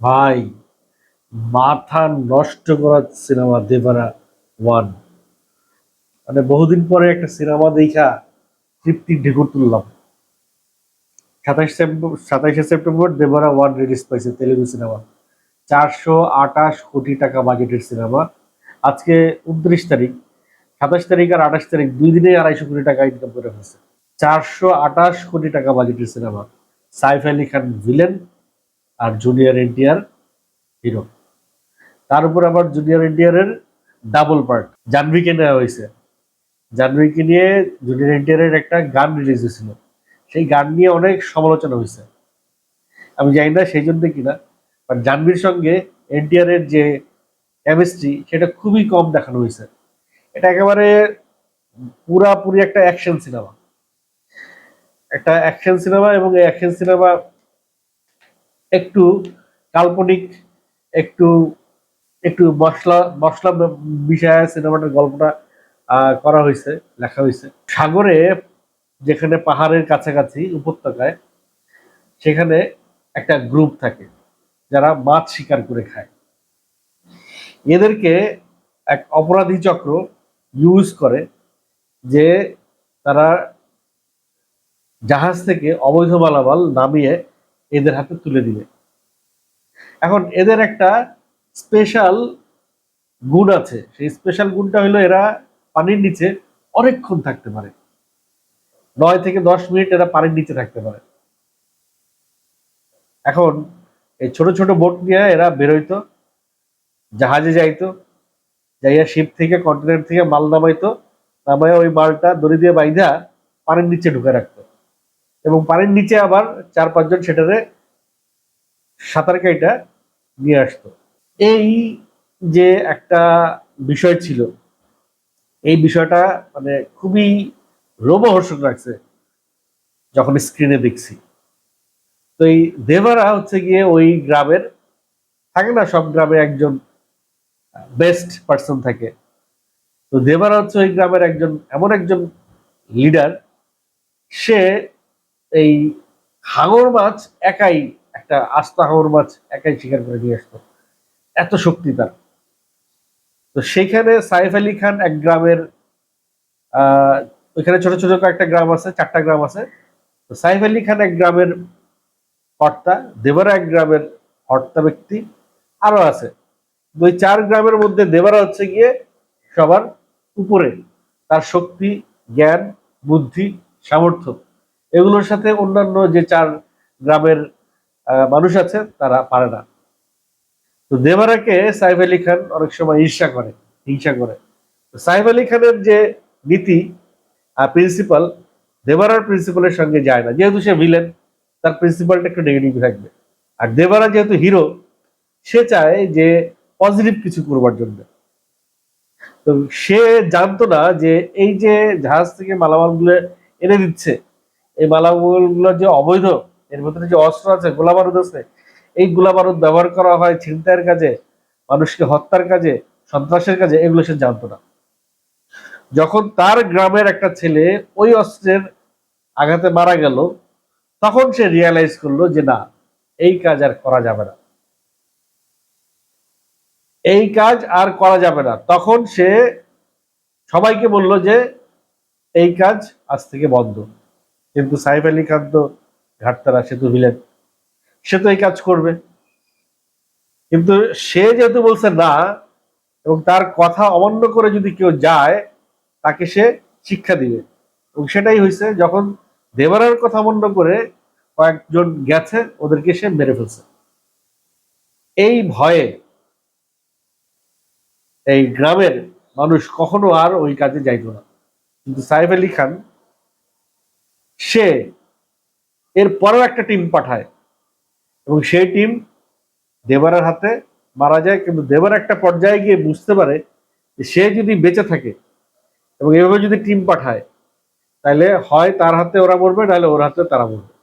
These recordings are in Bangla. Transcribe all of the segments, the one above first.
ভাই, মাথা নষ্ট করা সিনেমা দেবারা ওয়ান। মানে বহুদিন পরে একটা সিনেমা দেখা, তৃপ্তি ঢেকুর তুললাম। সাতাশ সেপ্টেম্বর সাতাশে সেপ্টেম্বর দেবারা ওয়ান রিলিজ পাইছে তেলেগু সিনেমা। চারশো আটাশ কোটি টাকা বাজেটের সিনেমা। আজকে উনত্রিশ তারিখ। সাতাশ তারিখ আর আঠাশ তারিখ দুই দিনে আড়াইশো কোটি টাকা ইনকাম করে ফেলছে। চারশো আটাশ কোটি টাকা বাজেটের সিনেমা। সাইফ আলী খান ভিলেন আর জুনিয়র এনটিআর হিরো তার উপর আবার জুনিয়র এনটিআর ডাবল পার্ট জাহ্নবীকে নেওয়া হয়েছে। জাহ্নবীকে নিয়ে জুনিয়র এনটিআর এর একটা গান রিলিজ হয়েছিল। সেই গান নিয়ে অনেক সমালোচনা হয়েছে। আমি জানি না সেই জন্য কিনা বাট জাহ্নবীর সঙ্গে এনটিআর এর যে কেমিস্ট্রি সেটা খুবই কম দেখানো হয়েছে। এটা একেবারে পুরাপুরি একটা অ্যাকশন সিনেমা একটা অ্যাকশন সিনেমা এবং এই অ্যাকশন সিনেমা একটু কাল্পনিক, একটু একটু মশলা মশলা বিষয়ে সিনেমাটার গল্পটা করা হয়েছে লেখা হয়েছে সাগরে যেখানে পাহাড়ের কাছাকাছি উপত্যকায়, সেখানে একটা গ্রুপ থাকে, যারা মাছ শিকার করে খায়। এদেরকে এক অপরাধী চক্র ইউজ করে যে তারা জাহাজ থেকে অবৈধ মালামাল নামিয়ে এদের হাতে তুলে দিবে। এখন এদের একটা স্পেশাল গুণ আছে। সেই স্পেশাল গুণটা হলো এরা পানির নিচে অনেকক্ষণ থাকতে পারে। নয় থেকে দশ মিনিট এরা পানির নিচে থাকতে পারে। এখন এই ছোট ছোট বোট নিয়ে এরা বেরোইতো, জাহাজে যাইতো, যাইয়া শিপ থেকে কন্টিনেন্ট থেকে মাল নামাইতো, নামাইয়া ওই মালটা দড়ি দিয়ে বাইধা পানির নিচে ঢুকে রাখতো। এবং পানির নিচে আবার চার পাঁচজন সেটারে সাঁতার কাইটা নিয়ে আসতো। এই যে একটা বিষয় ছিল, এই বিষয়টা মানে খুবই রোমহর্ষক লাগছে যখন স্ক্রিনে দেখছি। তো এই দেবারা হচ্ছে গিয়ে ওই গ্রামের, থাকে না সব গ্রামে একজন বেস্ট পার্সন থাকে। তো দেবারা হচ্ছে ওই গ্রামের একজন, এমন একজন লিডার সে এই হাঙর মাছ একাই একটা আস্তা হাঙর মাছ একাই শিকার করে নিয়ে আসতো। এত শক্তি তার। তো সেইখানে সাইফ আলী খান এক গ্রামের ওইখানে ছোট ছোট কয়েকটা গ্রাম আছে, চারটা গ্রাম আছে। তো সাইফ আলী খান এক গ্রামের কর্তা, দেবারা এক গ্রামের কর্তা ব্যক্তি, আরও আছে। ওই চার গ্রামের মধ্যে দেবারা হচ্ছে গিয়ে সবার উপরে। তার শক্তি, জ্ঞান, বুদ্ধি, সামর্থ্য। এগুলোর সাথে অন্যান্য যে চার গ্রামের মানুষ আছে, তারা পারে না। তো দেবারাকে সাইফ আলী খান অনেক সময় ঈর্ষা করে, হিংসা করে। সাইফ আলী খানের যে নীতি আর প্রিন্সিপাল দেবারার প্রিন্সিপালের সঙ্গে যায় না। যেহেতু সে ভিলেন তার প্রিন্সিপালটা একটু নেগেটিভ থাকবে। আর দেবারা যেহেতু হিরো সে চায় যে পজিটিভ কিছু করবার জন্য। তো সে জানতো না যে এই যে জাহাজ থেকে মালামালগুলো এনে দিচ্ছে এই মালামালগুলো যে অবৈধ, এর ভিতরে যে অস্ত্র আছে, গোলা বারুদ আছে, এই গোলা বারুদ ব্যবহার করা হয় ছিনতাইয়ের কাজে, মানুষকে হত্যার কাজে, সন্ত্রাসের কাজে, এগুলো সে জানতো না। যখন তার গ্রামের একটা ছেলে ওই অস্ত্রের আঘাতে মারা গেল, তখন সে রিয়ালাইজ করল যে না, এই কাজ আর করা যাবে না। এই কাজ আর করা যাবে না। তখন সে সবাইকে বলল যে, এই কাজ আজ থেকে বন্ধ। কিন্তু সাইফ আলী খান তো ঘাটতারা সে তো ভিলেন। সে তো এই কাজ করবে। কিন্তু সে যেহেতু বলছে না, এবং তার কথা অমান্য করে যদি কেউ যায়, তাকে সে শিক্ষা দিবে। এবং সেটাই হয়েছে, যখন দেবারার কথা অমান্য করে কয়েকজন গেছে, ওদেরকে সে মেরে ফেলছে। এই ভয়ে এই গ্রামের মানুষ কখনো আর ওই কাজে যাইতো না। কিন্তু সাইফ আলী খান সে এর পরেও একটা টিম পাঠায়। এবং সেই টিম দেবারের হাতে মারা যায়, কিন্তু দেবার একটা পর্যায়ে গিয়ে বুঝতে পারে যে সে যদি বেঁচে থাকে এবং এভাবে যদি টিম পাঠায় তাহলে হয় তার হাতে ওরা মরবে নাহলে ওর হাতে তারা মরবে।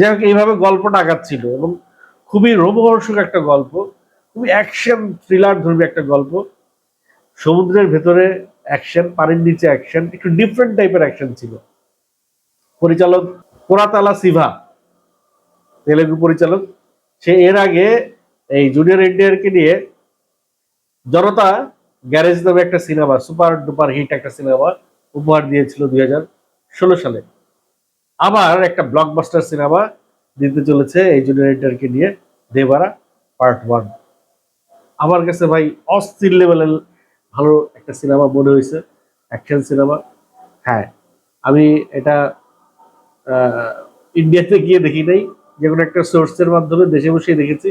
যাই হোক, এইভাবে গল্পটা আগাচ্ছিল এবং খুবই রোমহর্ষক একটা গল্প, খুবই অ্যাকশন থ্রিলার ধর্মী একটা গল্প। সমুদ্রের ভেতরে অ্যাকশন পানির নিচে অ্যাকশন একটু ডিফারেন্ট টাইপের অ্যাকশন ছিল। পরিচালক কোরাতালা সিভা, তেলেগু পরিচালক, সে এর আগে এই জুনিয়র এনটিআরকে নিয়ে জনতা গ্যারেজ নামে একটা সিনেমা, সুপার ডুপার হিট একটা সিনেমা উপহার দিয়েছিল দুই হাজার ষোলো সালে। আবার একটা ব্লকবাস্টার সিনেমা দিতে চলেছে এই জুনিয়র এনটিআরকে নিয়ে, দেবারা পার্ট ওয়ান আমার কাছে ভাই অস্থির লেভেলের ভালো একটা সিনেমা মনে হয়েছে অ্যাকশন সিনেমা। হ্যাঁ আমি এটা ইন্ডিয়াতে গিয়ে দেখি নাই, যে কোনো একটা সোর্সের মাধ্যমে দেশে বসে দেখেছি।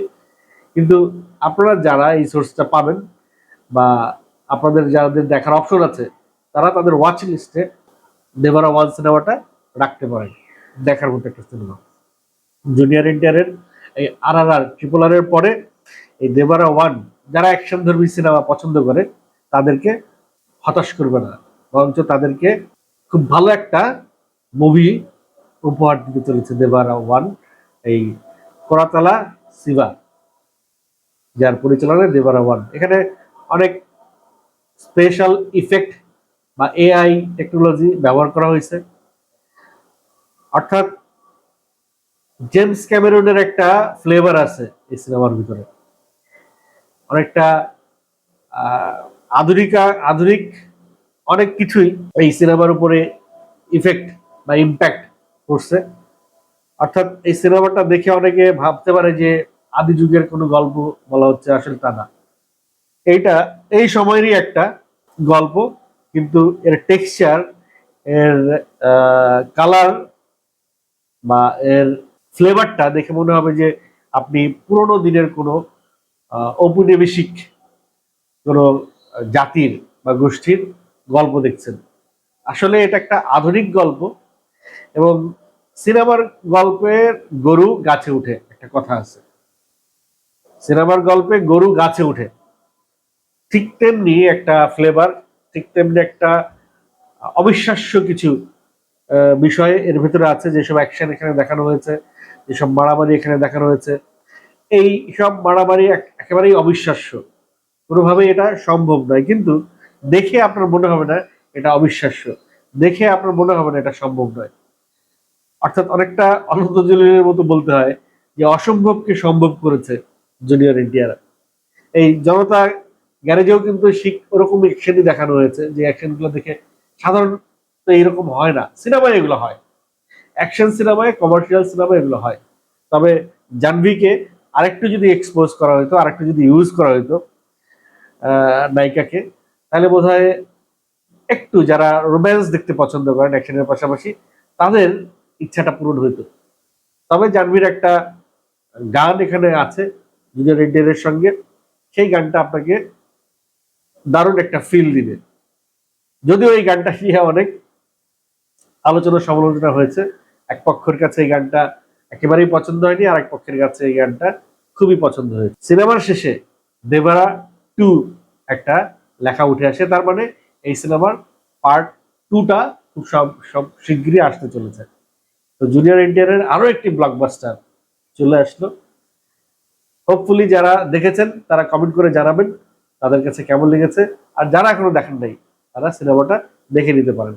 কিন্তু আপনারা যারা এই সোর্সটা পাবেন বা আপনাদের যাদের দেখার অপশন আছে, তারা তাদের ওয়াচ লিস্টে দেবারা ওয়ান সিনেমাটা রাখতে পারেন, দেখার মতো একটা সিনেমা জুনিয়র ইন্ডিয়ারের এই আর আর আর ট্রিপল আর এর পরে এই দেবারা ওয়ান যারা অ্যাকশন ধর্মী সিনেমা পছন্দ করে, তাদেরকে হতাশ করবে না। বরঞ্চ তাদেরকে খুব ভালো একটা মুভি উপহার দিতে চলেছে দেবারা ওয়ান, এই করাতলা সিবা, যার পরিচালনায় দেবার ওয়ান। এখানে অনেক স্পেশাল ইফেক্ট বা এআই টেকনোলজি ব্যবহার করা হয়েছে। অর্থাৎ জেমস ক্যামেরনের একটা ফ্লেভার আছে এই সিনেমার ভিতরে। অনেকটা আধুনিকা, আধুনিক অনেক কিছুই এই সিনেমার উপরে ইফেক্ট বা ইম্প্যাক্ট করছে। অর্থাৎ এই সিনেমাটা দেখে অনেকে ভাবতে পারে যে আদি যুগের কোনো গল্প বলা হচ্ছে আসলে তা না। এইটা, এই সময়েরই একটা গল্প, কিন্তু এর টেক্সচার এর কালার বা এর ফ্লেভারটা দেখে মনে হবে যে আপনি পুরোনো দিনের কোনো ঔপনিবেশিক কোনো জাতির বা গোষ্ঠীর গল্প দেখছেন। আসলে এটা একটা আধুনিক গল্প এবং সিনেমার গল্পের গরু গাছে উঠে, একটা কথা আছে। সিনেমার গল্পে গরু গাছে উঠে। ঠিক তেমনি একটা ফ্লেভার ঠিক তেমনি একটা অবিশ্বাস্য কিছু বিষয় এর ভিতরে আছে, যেসব অ্যাকশন এখানে দেখানো হয়েছে, যেসব মারামারি এখানে দেখানো হয়েছে। এই সব মারামারি এক- একেবারেই অবিশ্বাস্য। কোনোভাবেই এটা সম্ভব নয়, কিন্তু দেখে আপনার মনে হবে না, এটা অবিশ্বাস্য। দেখে আপনার মনে হবে না এটা সম্ভব নয়। অর্থাৎ অনেকটা অনন্ত জলিলের মতো বলতে হয় যে অসম্ভবকে সম্ভব করেছে জুনিয়র ইন্ডিয়ারা এই জনতা গ্যারেজেও কিন্তু শিখ ওরকম অ্যাকশনই দেখানো হয়েছে যে অ্যাকশনগুলো দেখে সাধারণত এইরকম হয় না। সিনেমায় এগুলো হয়। অ্যাকশন সিনেমায় কমার্শিয়াল সিনেমায় এগুলো হয়। তবে জানভিকে আরেকটু যদি এক্সপোজ করা হতো আরেকটু যদি ইউজ করা হতো নায়িকাকে, তাহলে বোধ হয় একটু যারা রোম্যান্স দেখতে পছন্দ করেন অ্যাকশনের পাশাপাশি, তাদের ইচ্ছাটা পূরণ হইত। তবে জানভির একটা গান এখানে আছে জুনিয়র ইন্ডিয়ানের সঙ্গে। সেই গানটা আপনাকে দারুণ একটা ফিল দিবে। যদিও এই গানটা নিয়ে অনেক আলোচনা সমালোচনা হয়েছে, এক পক্ষের কাছে এই গানটা একেবারেই পছন্দ হয়নি, আর এক পক্ষের কাছে এই গানটা খুবই পছন্দ হয়েছে। সিনেমার শেষে দেবারা টু একটা লেখা উঠে আসে, তার মানে এই সিনেমার পার্ট টুটা খুব সব সব শিগগিরই আসতে চলেছে। তো জুনিয়র ইন্ডিয়ানের আরও একটি ব্লকবাস্টার চলে আসলো। হোপফুলি যারা দেখেছেন, তারা কমেন্ট করে জানাবেন তাদের কাছে কেমন লেগেছে। আর যারা এখনও দেখেন নাই, তারা সিনেমাটা দেখে নিতে পারেন।